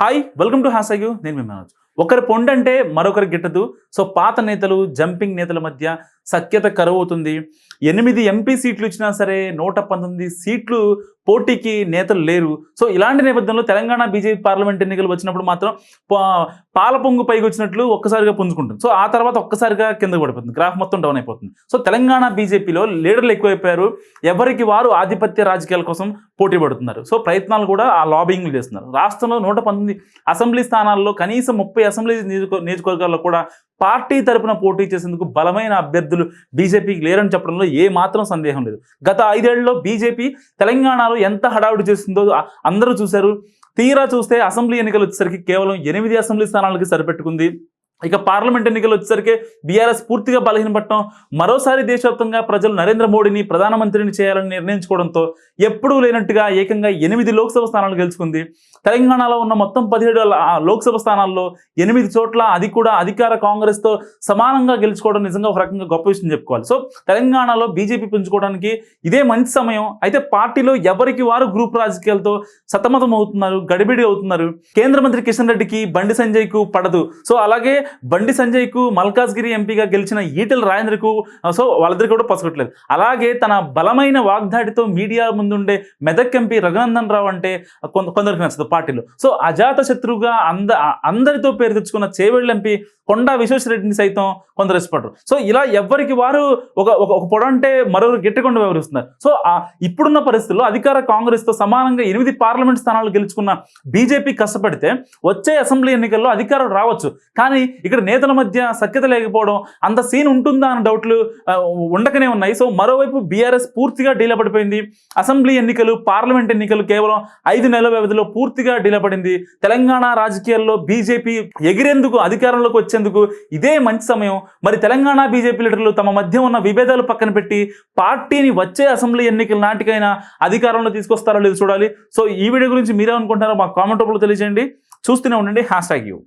Hi welcome to hash నేను మీ మనోజ్. ఒకరి పొండంటే మరొకరు మరొకరి గిట్టదు. సో పాత నేతలు జంపింగ్ నేతల మధ్య సఖ్యత కరువవుతుంది. ఎనిమిది ఎంపీ సీట్లు ఇచ్చినా సరే నూట పంతొమ్మిది సీట్లు పోటీకి నేతలు లేరు. సో ఇలాంటి నేపథ్యంలో తెలంగాణ బీజేపీ పార్లమెంట్ ఎన్నికలు వచ్చినప్పుడు మాత్రం పా- పాల పొంగు పైకి వచ్చినట్లు ఒక్కసారిగా పుంజుకుంటుంది. సో ఆ తర్వాత ఒక్కసారిగా కింద పడిపోతుంది. గ్రాఫ్ మొత్తం డౌన్ అయిపోతుంది. సో తెలంగాణ బీజేపీలో లీడర్లు ఎక్కువైపోయారు. ఎవరికి వారు ఆధిపత్య రాజకీయాల కోసం పోటీ పడుతున్నారు. సో ప్రయత్నాలు కూడా ఆ లాబింగ్లు చేస్తున్నారు. రాష్ట్రంలో నూట పంతొమ్మిది అసెంబ్లీ స్థానాల్లో కనీసం ముప్పై అసెంబ్లీ నియోజక నియోజకవర్గాల్లో కూడా పార్టీ తరపున పోటీ చేసేందుకు బలమైన అభ్యర్థులు బీజేపీకి లేరని చెప్పడంలో ఏ మాత్రం సందేహం లేదు. గత ఐదేళ్ళలో బీజేపీ తెలంగాణలో ఎంత హడావుడి చేస్తుందో అందరూ చూశారు. తీరా చూస్తే అసెంబ్లీ ఎన్నికలు వచ్చేసరికి కేవలం ఎనిమిది అసెంబ్లీ స్థానాలకి సరిపెట్టుకుంది. ఇక పార్లమెంట్ ఎన్నికలు వచ్చేసరికి బీఆర్ఎస్ పూర్తిగా బలహీనపడటం మరోసారి దేశవ్యాప్తంగా ప్రజలు నరేంద్ర మోడీని ప్రధానమంత్రిని చేయాలని నిర్ణయించుకోవడంతో ఎప్పుడూ లేనట్టుగా ఏకంగా ఎనిమిది లోక్సభ స్థానాలు గెలుచుకుంది. తెలంగాణలో ఉన్న మొత్తం పదిహేడు లోక్సభ స్థానాల్లో ఎనిమిది చోట్ల అది కూడా అధికార కాంగ్రెస్తో సమానంగా గెలుచుకోవడం నిజంగా ఒక రకంగా గొప్ప విషయం చెప్పుకోవాలి. సో తెలంగాణలో బీజేపీ పెంచుకోవడానికి ఇదే మంచి సమయం. అయితే పార్టీలో ఎవరికి వారు గ్రూప్ రాజకీయాలతో సతమతం అవుతున్నారు గడిబిడి అవుతున్నారు? కేంద్ర మంత్రి కిషన్ రెడ్డికి బండి సంజయ్కు పడదు. సో అలాగే బండి సంజయ్కు మల్కాజ్గిరి ఎంపీగా గెలిచిన ఈటెల రాజేంద్రకు సో వాళ్ళిద్దరికి కూడా పసగట్లేదు అలాగే తన బలమైన వాగ్దాడితో మీడియా ముందుండే మెదక్ ఎంపీ రఘునందన్ రావు అంటే కొంత కొందరికి నచ్చదు పార్టీలో. సో అజాత శత్రువుగా అంద అందరితో పేరు తెచ్చుకున్న చేవెళ్ళ ఎంపీ కొండా విశ్వేశ్వరరెడ్డిని సైతం కొందరు ఇష్టపడరు. సో ఇలా ఎవరికి వారు ఒక ఒక పొడ అంటే మరొకరు గట్టికొండ వ్యవహరిస్తున్నారు. సో ఆ ఇప్పుడున్న పరిస్థితుల్లో అధికార కాంగ్రెస్తో సమానంగా ఎనిమిది పార్లమెంట్ స్థానాలు గెలుచుకున్న బీజేపీ కష్టపడితే వచ్చే అసెంబ్లీ ఎన్నికల్లో అధికారం రావచ్చు. కానీ ఇక్కడ నేతల మధ్య సఖ్యత లేకపోవడం అంత సీన్ ఉంటుందా అన్న డౌట్లు ఉండకనే ఉన్నాయి. సో మరోవైపు బీఆర్ఎస్ పూర్తిగా డీలా పడిపోయింది. అసెంబ్లీ ఎన్నికలు పార్లమెంట్ ఎన్నికలు కేవలం ఐదు నెలల వ్యవధిలో పూర్తిగా డీలా పడింది. తెలంగాణ రాజకీయాల్లో బీజేపీ ఎగిరేందుకు అధికారంలోకి వచ్చేందుకు ఇదే మంచి సమయం. మరి తెలంగాణ బీజేపీ లీడర్లు తమ మధ్య ఉన్న విభేదాలు పక్కన పెట్టి పార్టీని వచ్చే అసెంబ్లీ ఎన్నికల నాటికైనా అధికారంలో తీసుకొస్తారో లేదో చూడాలి. సో ఈ వీడియో గురించి మీరేమనుకుంటారో మా కామెంట్ రూపంలో తెలియజేయండి. చూస్తూనే ఉండండి. Hashtag you.